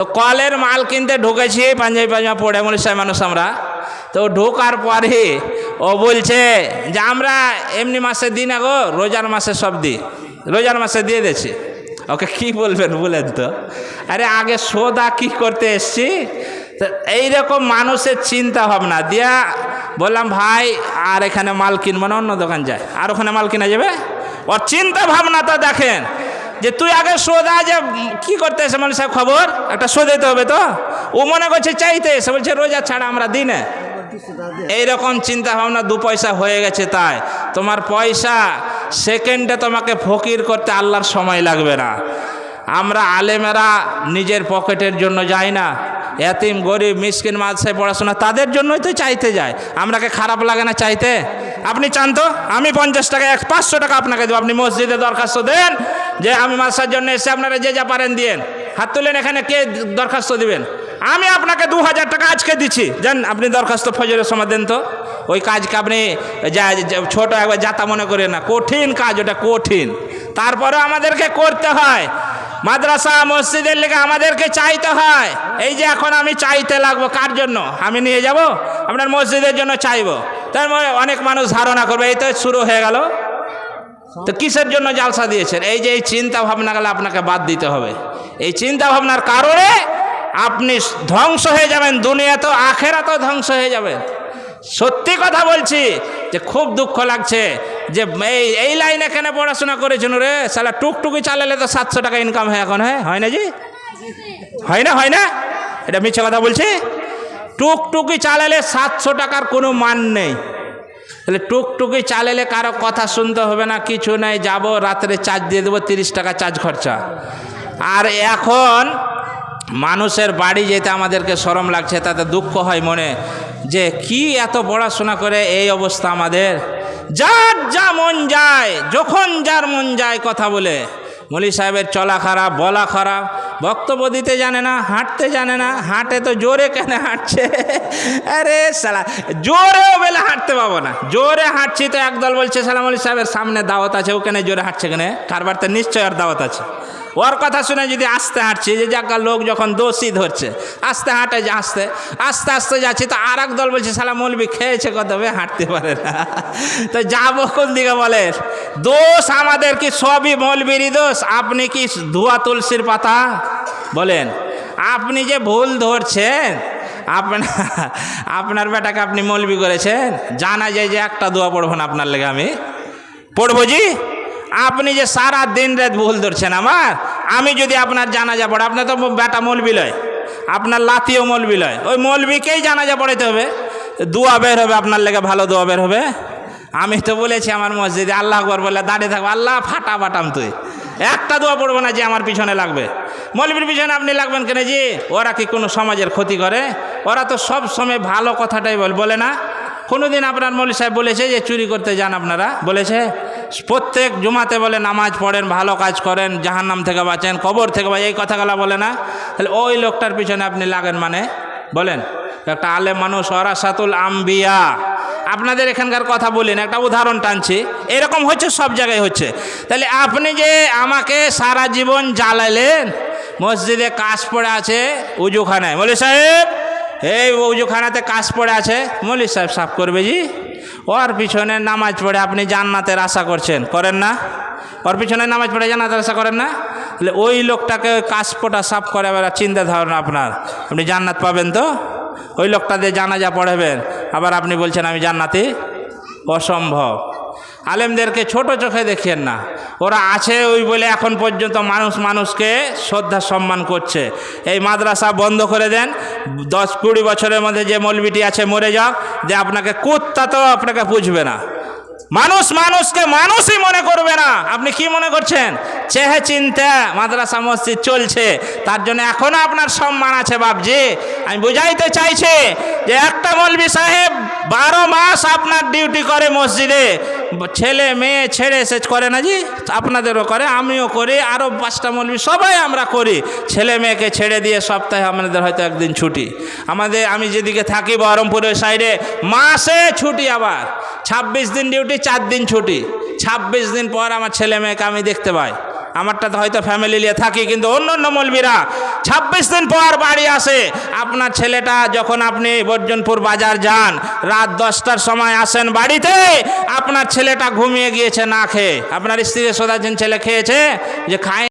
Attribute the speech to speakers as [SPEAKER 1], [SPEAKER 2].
[SPEAKER 1] তো কলের মাল কিনতে ঢুকেছি, পাঞ্জাবি পাঞ্জাব পড়ে মনীষায় মানুষ আমরা। তো ঢোকার পরে ও বলছে যে আমরা এমনি মাসে দিই না গো, রোজার মাসে সব দিই। রোজার মাসে দিয়ে দিয়েছি। ওকে কি বলবেন বলেন তো? আরে আগে সোদা কি করতে এসছি? তো এইরকম মানুষের চিন্তা ভাবনা। দিয়া বললাম, ভাই, আর এখানে মাল কিনবো না, অন্য দোকান যায়। আর ওখানে মাল কিনা যাবে? ওর চিন্তা ভাবনাটা দেখেন। যে তুই আগে সোদা যে কি করতে এসে মানুষের খবর? একটা সোদাইতে হবে তো? ও মনে করছে চাইতে এসে, বলছে, রোজা ছাড়া আমরা দিনে। এইরকম চিন্তা ভাবনা, দু পয়সা হয়ে গেছে তাই। তোমার পয়সা সেকেন্ডে তোমাকে ফকির করতে আল্লাহর সময় লাগবে না। আমরা আলেমেরা নিজের পকেটের জন্য যাই না। এতিম, গরিব, মিসকিন, মাদ্রাসায় পড়াশোনা, তাদের জন্যই তো চাইতে যায়। আমরাকে খারাপ লাগে না চাইতে? আপনি চান তো? আমি পঞ্চাশ টাকা এক, পাঁচশো টাকা আপনাকে দেবো। আপনি মসজিদে দরখাস্ত দেন যে আমি মাদ্রাসার জন্য এসে আপনারা যে যা পারেন দিয়েন। হাত তুলেন এখানে কে দরখাস্ত দিবেন? আমি আপনাকে দু হাজার টাকা আজকে দিচ্ছি। জান, আপনি দরখাস্ত ফজরের সময় দেন তো। ওই কাজকে আপনি যা- যা- ছোট একবার যাতা মনে করে না। কঠিন কাজ, ওটা কঠিন। তারপরে আমাদেরকে করতে হয়। মাদ্রাসা, মসজিদের লেগে আমাদেরকে চাইতে হয়। এই যে এখন আমি চাইতে লাগবো, কার জন্য? আমি নিয়ে যাব? আপনার মসজিদের জন্য চাইব। তার মানে অনেক মানুষ ধারণা করবে, এই তো শুরু হয়ে গেল। তো কিসের জন্য জালসা দিয়েছেন? এই যে এই চিন্তা ভাবনাগুলো আপনাকে বাদ দিতে হবে। এই চিন্তা ভাবনার কারণে আপনি ধ্বংস হয়ে যাবেন, দুনিয়া তো, আখেরা তো ধ্বংস হয়ে যাবেন সত্যি কথা বলছি, যে খুব দুঃখ লাগছে যে এই এই লাইনে কেন পড়াশোনা করেছেন রে? সালা টুকটুকি চালালে তো সাতশো টাকা ইনকাম হয় এখন হ্যাঁ? হয় না জি? হয় না হয় না? এটা মিথ্যে কথা বলছি? টুকটুকি চালালে সাতশো টাকার কোনো মান নেই। তাহলে টুকটুকি চালালে কারও কথা শুনতে হবে না, কিছু নাই, যাব, রাত্রে চার্জ দিয়ে দেবো, তিরিশ টাকা চার্জ খরচা। আর এখন মানুষের বাড়ি যেতে আমাদেরকে সরম লাগছে, তাতে দুঃখ হয় মনে। যে কি এত পড়াশোনা করে, এই অবস্থা আমাদের। যার যা মন যায়, যখন যার মন যায় কথা বলে। মলি সাহেবের চলা খারাপ, বলা খারাপ। বক্তব্য দিতে জানে না, হাঁটতে জানে না, হাঁটে তো জোরে কেন হাঁটছে? আরে সালা জোরেও বেলে হাঁটতে পাবো না। জোরে হাঁটছি তো একদল বলছে, সালাম আলী সাহেবের সামনে দাওয়াত আছে, ওখানে জোরে হাঁটছে কেন? কারবার তো নিশ্চয় আর দাওয়াত আছে। ওর কথা শুনে যদি আস্তে হাঁটছি, যে যাকা লোক যখন দোষী ধরছে, আস্তে হাঁটে যে আস্তে আস্তে আস্তে যাচ্ছি, তো আর এক দল বলছে সালা মৌলবি খেয়েছে কত বে, হাঁটতে পারে না। তো যাব কোন দিকে বলে দোষ আমাদের কি সবই মৌলবিরই দোষ? আপনি কি ধোয়া তুলসীর পাতা? বলেন। আপনি যে ভুল ধরছেন আপনার আপনার বেটাকে আপনি মৌলবি করেছেন? জানা যায় যে একটা দোয়া পড়ব না আপনার লেগে আমি। পড়ব জি? আপনি যে সারা দিন রাত ভুল ধরছেন আমার, আমি যদি আপনার জানাজা পড়ে, আপনার তো বেটা মলবি লয়, আপনার লাতিও মলবি লয়, ওই মলবিকেই জানাজা পড়াইতে হবে। দোয়া বের হবে, আপনার লেগে ভালো দোয়া বের হবে। আমি তো বলেছি আমার মসজিদে, আল্লাহ আকবর বলে দাঁড়িয়ে থাকব আল্লাহ ফাটা ফাটাম তুই। একটা দোয়া পড়ব না যে আমার পিছনে লাগবে। মৌলবীর পিছনে আপনি লাগবেন কেন যে ওরা কি কোনো সমাজের ক্ষতি করে? ওরা তো সব সময় ভালো কথাটাই বল, বলে না। কোনোদিন আপনার মৌলী সাহেব বলেছে যে চুরি করতে যান আপনারা? বলেছে? প্রত্যেক জুমাতে বলে, নামাজ পড়েন, ভালো কাজ করেন, জাহান্নাম থেকে বাঁচেন, কবর থেকে বাঁচেন, এই কথাগুলো বলে না। তাহলে ওই লোকটার পিছনে আপনি লাগেন মানে? বলেন, একটা আলেম মানুষ ওরাসাতুল আম্বিয়া। আপনাদের এখানকার কথা বলেন একটা উদাহরণ টানছি। এরকম হচ্ছে, সব জায়গায় হচ্ছে। তাহলে আপনি যে আমাকে সারা জীবন জ্বালালেন, মসজিদে কাজ পড়ে আছে, উজুখানায়। মলি সাহেব, এই উজুখানাতে কাজ পড়ে আছে, মলি সাহেব সাফ করবে জি। ওর পিছনে নামাজ পড়ে আপনি জান্নাতের আশা করছেন, করেন না? ওর পিছনে নামাজ পড়ে জান্নাতের আশা করেন না? তাহলে ওই লোকটাকে কাশপোটা সাফ করে আবার চিন্তা ধারণা আপনার, আপনি জান্নাত পাবেন তো? ওই লোকটা দিয়ে জানাজা পড়াবেন, আবার আপনি বলছেন, আমি জান্নাতি? অসম্ভব। আলেমদেরকে ছোট চোখে দেখেন না। ওরা আছে ওই বলে এখন পর্যন্ত মানুষ মানুষকে শ্রদ্ধা সম্মান করছে। এই মাদ্রাসা বন্ধ করে দেন। দশ কুড়ি বছরের মধ্যে যে মলবিটি আছে মরে যাও যে আপনাকে কুত্তা তো আপনাকে বুঝবে না। মানুষ মানুষকে মানুষই মনে করবে না। আপনি কি মনে করছেন? চেহে চিনতে মাদ্রাসা মসজিদ চলছে। তার জন্য এখনও আপনার সম্মান আছে বাবজি আমি বুঝাইতে চাইছি যে একটা মৌলবি সাহেব বারো মাস আপনার ডিউটি করে মসজিদে। ছেলে, মেয়ে ছেড়ে এসে করে না জি? আপনাদেরও করে, আমিও করি আরও পাঁচটা মৌলবি সবাই আমরা করি। ছেলে, মেয়েকে ছেড়ে দিয়ে সপ্তাহে আমাদের হয়তো একদিন ছুটি। আমাদের, আমি যেদিকে থাকি বহরমপুরের সাইডে, মাসে ছুটি আবার। ছাব্বিশ দিন ডিউটি, চার দিন ছুটি। ছাব্বিশ দিন পর আমার ছেলে, মেয়েকে আমি দেখতে পাই। আমারটা তো হয়তো ফ্যামিলি নিয়ে থাকি, কিন্তু অন্য অন্য মলবিরা ছাব্বিশ দিন পর বাড়ি আসে। আপনার ছেলেটা যখন আপনি বর্জনপুর বাজার যান, রাত দশটার সময় আসেন বাড়িতে, আপনার ছেলেটা ঘুমিয়ে গিয়েছে না খেয়ে। আপনার স্ত্রীকে সোধাচ্ছেন ছেলে খেয়েছে? যে খায়